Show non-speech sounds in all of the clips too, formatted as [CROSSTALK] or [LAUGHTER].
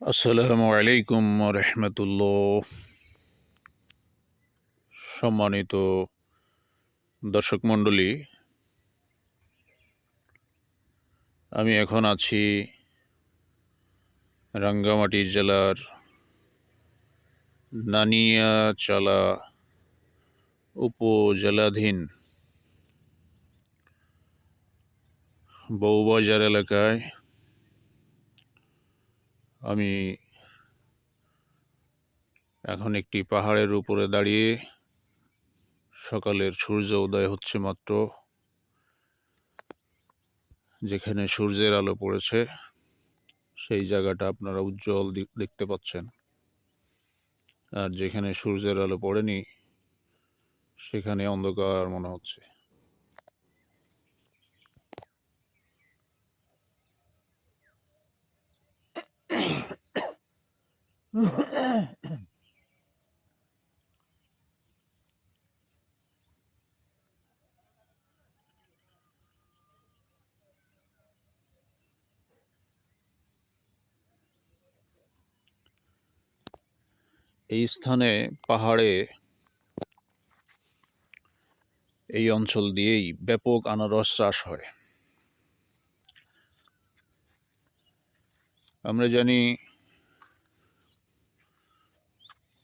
আসসালামু আলাইকুম রহমতুল্লাহ সম্মানিত দর্শক মণ্ডলী, আমি এখন আছি রাঙ্গামাটি জেলার নানিয়াচালা উপজেলাধীন বউবাজার এলাকায় আমি এখন একটি পাহাড়ের উপরে দাঁড়িয়ে সকালের সূর্য উদয় হচ্ছে মাত্র, যেখানে সূর্যের আলো পড়েছে, সেই জায়গাটা আপনারা উজ্জ্বল দেখতে পাচ্ছেন। আর যেখানে সূর্যের আলো পড়েনি, সেখানে অন্ধকার মনে হচ্ছে। [CLEARS THROAT] এই স্থানে পাহাড়ে এই অঞ্চল দিয়েই ব্যাপক আনারস চাষ হয়। আমরা জানি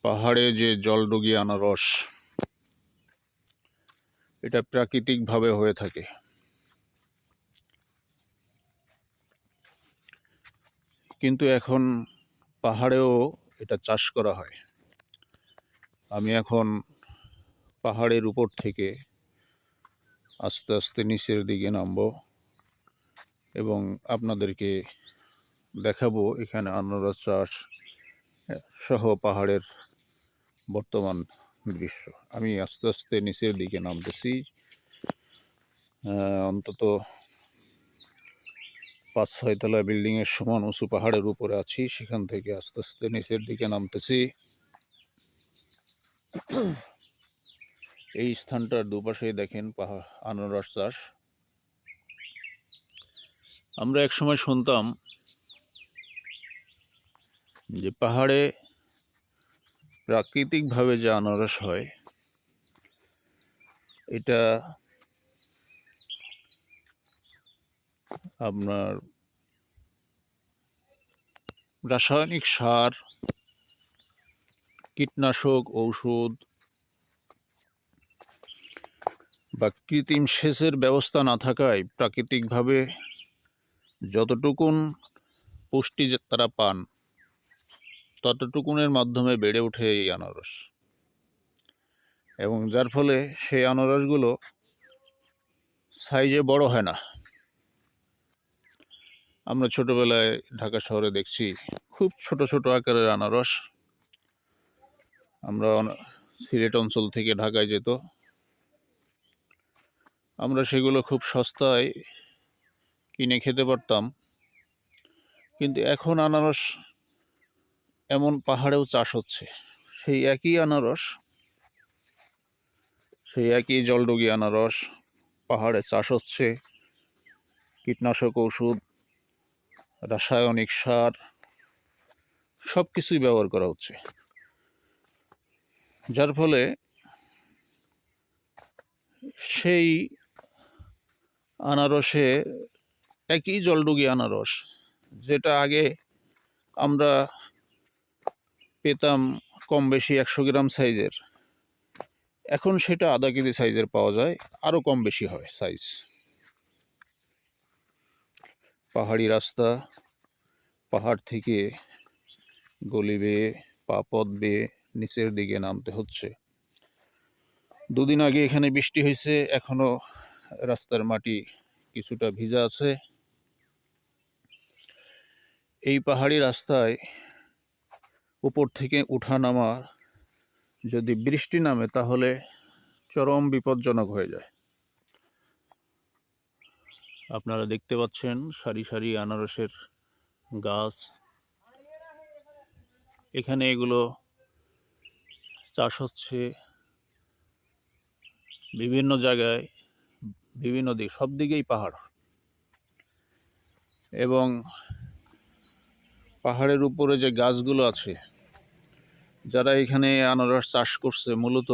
পাহাড়ে যে জলডুগি আনারস এটা প্রাকৃতিকভাবে হয়ে থাকে। কিন্তু এখন পাহাড়েও এটা চাষ করা হয়। আমি এখন পাহাড়ের উপর থেকে আস্তে আস্তে নিচের দিকে নামবো এবং আপনাদেরকে দেখাবো এখানে আনারস চাষ সহ পাহাড়ের বর্তমান দৃশ্য আমি আস্তে আস্তে নিচের দিকে নামতেছি। অন্তত পাঁচ ছয়তলা বিল্ডিংয়ের সমান উঁচু পাহাড়ের উপরে আছি। সেখান থেকে আস্তে আস্তে নিচের দিকে নামতেছি। এই স্থানটার দুপাশেই দেখেন আনারস চাষ। আমরা একসময় শুনতাম যে পাহাড়ে প্রাকৃতিকভাবে যে আনারস হয়, এটা আপনার রাসায়নিক সার, কীটনাশক, ঔষধ বা কৃত্রিম সেচের ব্যবস্থা না থাকায় প্রাকৃতিকভাবে যতটুকুন পুষ্টি তারা পান ততটুকুনের মাধ্যমে বেড়ে ওঠে এই আনারস। এবং যার ফলে সেই আনারসগুলো সাইজে বড় হয় না। আমরা ছোটবেলায় ঢাকা শহরে দেখছি, খুব ছোট ছোট আকারের আনারস। আমরা সিলেট অঞ্চল থেকে ঢাকায় যেত। আমরা সেগুলো খুব সস্তায় কিনে খেতে পারতাম। কিন্তু এখন আনারস এমন পাহাড়েও চাষ হচ্ছে। সেই একই আনারস, সেই একই জলডুগি আনারস পাহাড়ে চাষ হচ্ছে। কীটনাশক ওষুধ রাসায়নিক সার সব কিছুই ব্যবহার করা হচ্ছে। যার ফলে সেই আনারসে একই জলডুগি আনারস, যেটা আগে আমরা পেতাম কম বেশি একশো গ্রাম সাইজের। এখন সেটা আধা কেজি সাইজের পাওয়া যায় আরও কম বেশি হয় সাইজ পাহাড়ি রাস্তা, পাহাড় থেকে গলি বেয়ে পা পথ বেয়ে নিচের দিকে নামতে হচ্ছে। দুদিন আগে এখানে বৃষ্টি হয়েছে এখনও রাস্তার মাটি কিছুটা ভিজা আছে। এই পাহাড়ি রাস্তায় উপর থেকে উঠা নামা যদি বৃষ্টি নামে, তাহলে চরম বিপজ্জনক হয়ে যায়। আপনারা দেখতে পাচ্ছেন সারি সারি আনারসের গাছ। এখানে এগুলো চাষ হচ্ছে বিভিন্ন জায়গায়, বিভিন্ন দিক, সব দিকেই পাহাড়। এবং পাহাড়ের উপরে যে গাছগুলো আছে যারা এখানে আনারস চাষ করছে মূলত,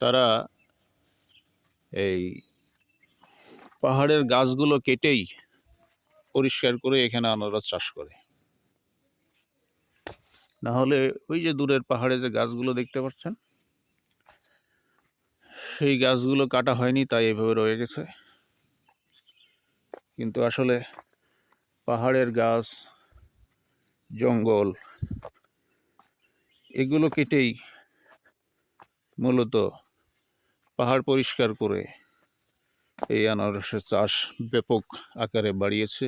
তারা এই পাহাড়ের গাছগুলো কেটেই পরিষ্কার করে এখানে আনারস চাষ করে। না হলে ওই যে দূরের পাহাড়ে যে গাছগুলো দেখতে পাচ্ছেন, সেই গাছগুলো কাটা হয়নি, তাই এভাবে রয়ে গেছে। কিন্তু আসলে পাহাড়ের গাছ, জঙ্গল এগুলো কেটেই মূলত পাহাড় পরিষ্কার করে এই আনারসের চাষ ব্যাপক আকারে বাড়িয়েছে।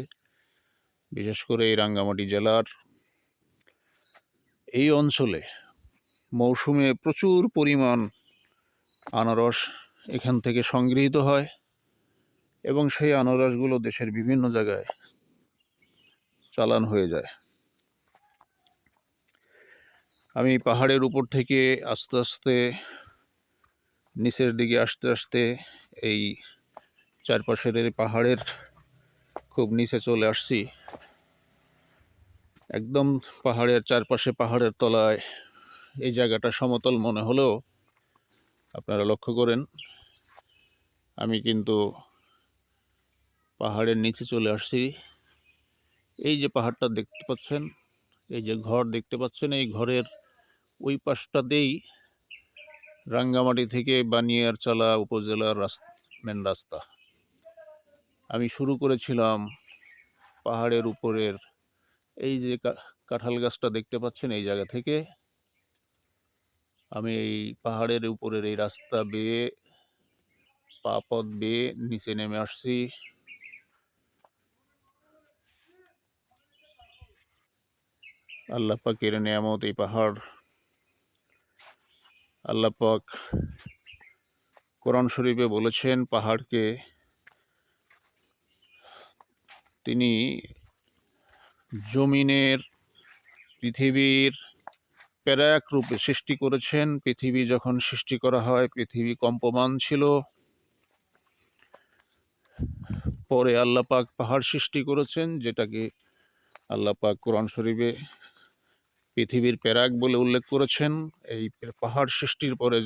বিশেষ করে এই রাঙ্গামাটি জেলার এই অঞ্চলে মৌসুমে প্রচুর পরিমাণ আনারস এখান থেকে সংগৃহীত হয় এবং সেই আনারসগুলো দেশের বিভিন্ন জায়গায় চালান হয়ে যায়। আমি পাহাড়ের উপর থেকে আস্তে আস্তে নিচের দিকে আসতে আসতে এই চারপাশের পাহাড়ের খুব নিচে চলে আসছি। একদম পাহাড়ের চারপাশে পাহাড়ের তলায় এই জায়গাটা সমতল মনে হলেও আপনারা লক্ষ্য করেন, আমি কিন্তু পাহাড়ের নিচে চলে আসছি। এই যে পাহাড়টা দেখতে পাচ্ছেন, এই যে ঘর দেখতে পাচ্ছেন, এই ঘরের ওই পাশটাতেই রাঙ্গামাটি থেকে বানিয়ারচালা উপজেলার রাস্তা মেন রাস্তা। আমি শুরু করেছিলাম পাহাড়ের উপরের, এই যে কাঁঠাল গাছটা দেখতে পাচ্ছেন এই জায়গা থেকে। আমি এই পাহাড়ের উপরের এই রাস্তা বেয়ে, পা পথ বেয়ে নিচে নেমে আসছি। আল্লাহ পাকের নিয়ামত এই পাহাড় আল্লাহ পাক কোরআন শরীফে বলেছেন, পাহাড়কে তিনি জমিনের পৃথিবীর প্যারাক রূপে সৃষ্টি করেছেন। পৃথিবী যখন সৃষ্টি করা হয়, পৃথিবী কম্পমান ছিল। পরে আল্লাহ পাক পাহাড় সৃষ্টি করেছেন, যেটাকে আল্লাহ পাক কোরআন শরীফে পৃথিবীর প্যারাক বলে উল্লেখ করেছেন। এই পাহাড় সৃষ্টির পরে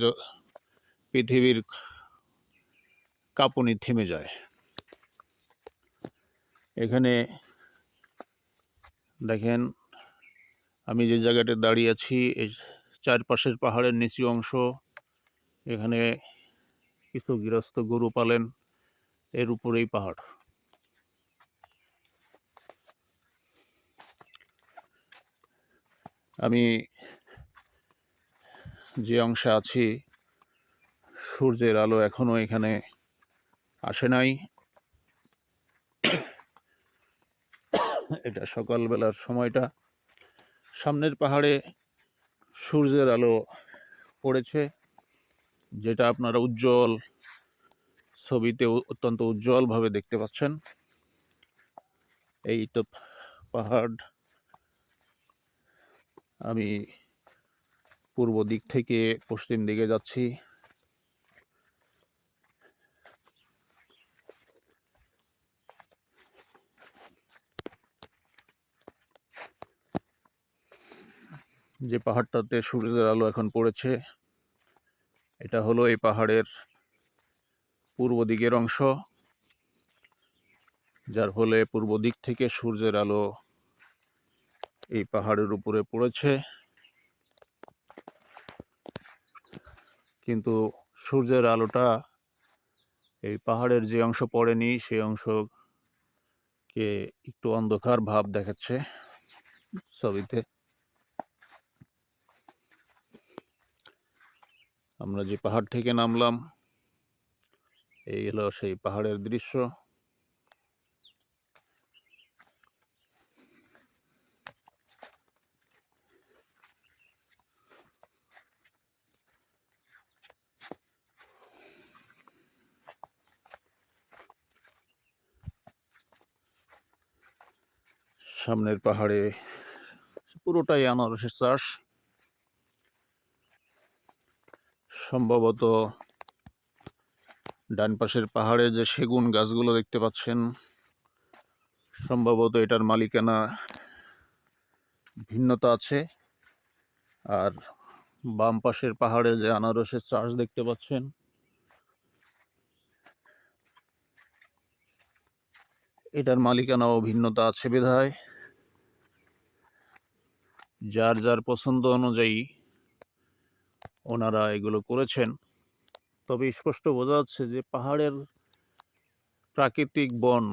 পৃথিবীর কাঁপুনি থেমে যায়। এখানে দেখেন, আমি যে জায়গাটা দাঁড়িয়ে আছি, এই চারপাশের পাহাড়ের নিচু অংশ, এখানে কিছু গৃহস্থ গরু পালেন, এর উপরেই পাহাড়। আমি যে অংশে আছি, সূর্যের আলো এখনও এখানে আসে নাই। এটা সকালবেলার সময়টা। সামনের পাহাড়ে সূর্যের আলো পড়েছে, যেটা আপনারা উজ্জ্বল ছবিতে অত্যন্ত উজ্জ্বলভাবে দেখতে পাচ্ছেন। এই তো পাহাড় আমি পূর্ব দিক থেকে পশ্চিম দিকে যাচ্ছি। যে পাহাড়টাতে সূর্যের আলো এখন পড়েছে, এটা হলো এই পাহাড়ের পূর্ব দিকের অংশ, যার ফলে পূর্ব দিক থেকে সূর্যের আলো এই পাহাড়ের উপরে পড়েছে। কিন্তু সূর্যের আলোটা এই পাহাড়ের যে অংশ পড়েনি, সেই অংশকে একটু অন্ধকার ভাব দেখাচ্ছে ছবিতে। আমরা যে পাহাড় থেকে নামলাম, এই হলো সেই পাহাড়ের দৃশ্য। সামনের পাহাড়ে পুরোটাই আনারসের চাষ। সম্ভবত ডান পাশের পাহাড়ে যে সেগুন গাছগুলো দেখতে পাচ্ছেন, সম্ভবত এটার মালিকানা ভিন্নতা আছে। আর বাম পাশের পাহাড়ে যে আনারসের চাষ দেখতে পাচ্ছেন, এটার মালিকানাও ভিন্নতা আছে বিধায়। যার যার পছন্দ অনুযায়ী ওনারা এগুলো করেছেন। তবে স্পষ্ট বোঝা যাচ্ছে যে পাহাড়ের প্রাকৃতিক বন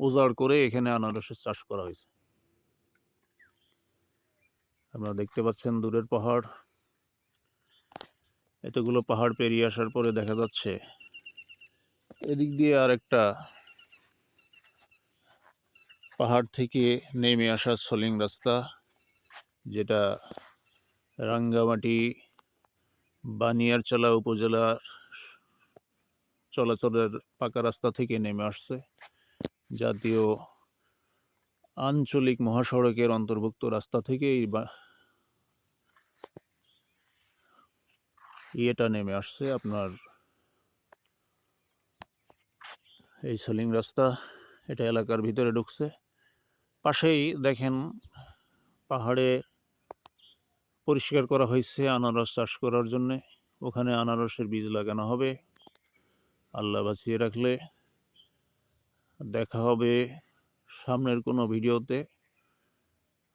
উজাড় করে এখানে আনারসের চাষ করা হয়েছে। আপনারা দেখতে পাচ্ছেন দূরের পাহাড়। এতগুলো পাহাড় পেরিয়ে আসার পরে দেখা যাচ্ছে এদিক দিয়ে আর একটা পাহাড় থেকে নেমে আসা সলিং রাস্তা। যেটা রাঙ্গামাটি বানিয়ারচলা উপজেলার চলাচলের পাকা রাস্তা থেকে নেমে আসছে। জাতীয় আঞ্চলিক মহাসড়কের অন্তর্ভুক্ত রাস্তা থেকে এই ইয়েটা নেমে আসছে আপনার এই সেলিং রাস্তা। এটা এলাকার ভিতরে ঢুকছে। পাশেই দেখেন পাহাড়ে পরিষ্কার করা হয়েছে আনারস চাষ করার জন্যে। ওখানে আনারসের বীজ লাগানো হবে। আল্লাহ বাঁচিয়ে রাখলে। দেখা হবে সামনের কোনো ভিডিওতে।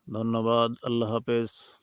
ধন্যবাদ। আল্লাহ হাফেজ।